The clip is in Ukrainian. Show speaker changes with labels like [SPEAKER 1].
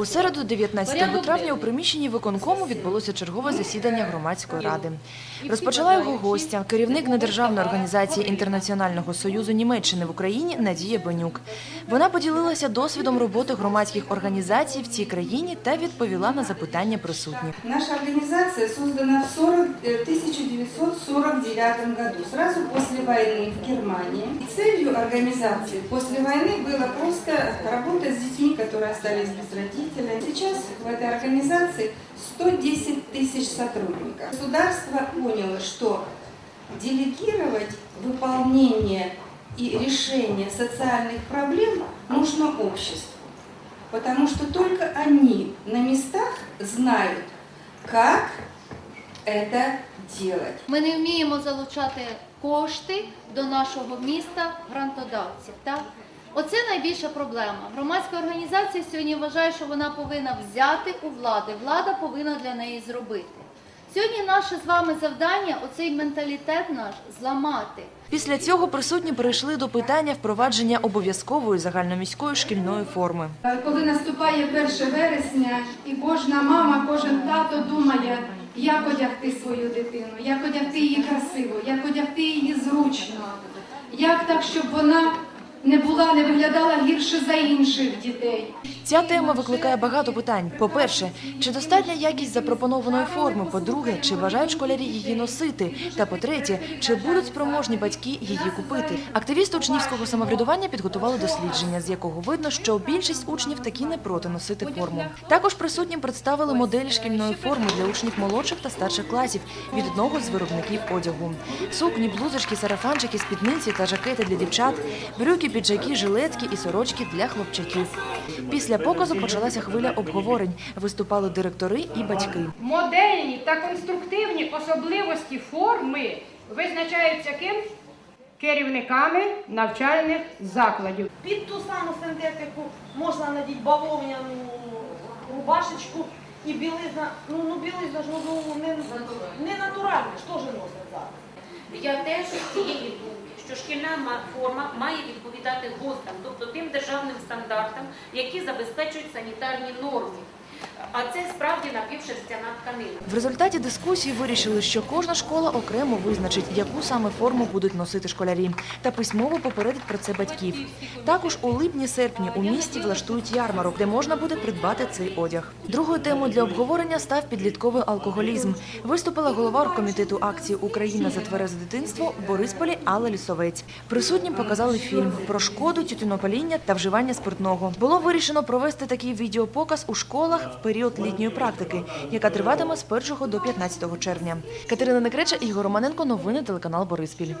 [SPEAKER 1] У середу, 19 травня, у приміщенні виконкому відбулося чергове засідання громадської ради. Розпочала його гостя, керівник недержавної організації Інтернаціонального союзу Німеччини в Україні Надія Бенюк. Вона поділилася досвідом роботи громадських організацій в цій країні та відповіла на запитання присутніх.
[SPEAKER 2] Наша организация создана в 40, э, 1949 году, сразу после войны в Германии. И целью организации после войны было просто работать с детьми, которые остались без родителей. Сейчас в этой организации 110 тысяч сотрудников. Государство поняло, что делегировать выполнение и решение социальных проблем нужно обществу. Потому что только они на местах знают, как это делать.
[SPEAKER 3] Ми не вміємо залучати кошти до нашого міста грантодавців. Так? Оце найбільша проблема. Громадська організація сьогодні вважає, що вона повинна взяти у влади. Влада повинна для неї зробити. Сьогодні наше з вами завдання оцей менталітет наш зламати.
[SPEAKER 1] Після цього присутні перейшли до питання впровадження обов'язкової загальноміської шкільної форми.
[SPEAKER 4] Коли наступає 1 вересня, і кожна мама, кожен тато думає, як одягти свою дитину, як одягти її красиво, як одягти її зручно, як так, щоб вона не була, не виглядала гірше за інших дітей.
[SPEAKER 1] Ця тема викликає багато питань. По-перше, чи достатня якість запропонованої форми? По-друге, чи бажають школярі її носити? Та по-третє, чи будуть спроможні батьки її купити? Активісти учнівського самоврядування підготували дослідження, з якого видно, що більшість учнів таки не проти носити форму. Також присутнім представили моделі шкільної форми для учнів молодших та старших класів від одного з виробників одягу. Сукні, блузочки, сарафанчики, спідниці та жакети для дівчат, брюки, піджаки, жилетки і сорочки для хлопчаків. Після показу почалася хвиля обговорень. Виступали директори і батьки.
[SPEAKER 5] Модельні та конструктивні особливості форми визначаються ким? Керівниками навчальних закладів.
[SPEAKER 6] Під ту саму синтетику можна надіти бавовняну рубашечку і білизна. Ну, ну білизна ж ну, не, не натуральна, ж теж носять зараз.
[SPEAKER 7] Я теж цієї думки, що шкільна форма має відповідати ГОСТам, тобто тим державним стандартам, які забезпечують санітарні норми. А це справді напівшерстяна тканина.
[SPEAKER 1] В результаті дискусії вирішили, що кожна школа окремо визначить, яку саме форму будуть носити школярі, та письмово попередить про це батьків. Також у липні-серпні у місті влаштують ярмарок, де можна буде придбати цей одяг. Другою темою для обговорення став підлітковий алкоголізм. Виступила голова оргкомітету акції Україна за тверезе дитинство в Борисполі Алла Лісовець. Присутнім показали фільм про шкоду тютюнопаління та вживання спиртного. Було вирішено провести такий відеопоказ у школах в період літньої практики, яка триватиме з 1 до 15 червня. Катерина Некреча, Ігор Романенко. Новини телеканал Бориспіль.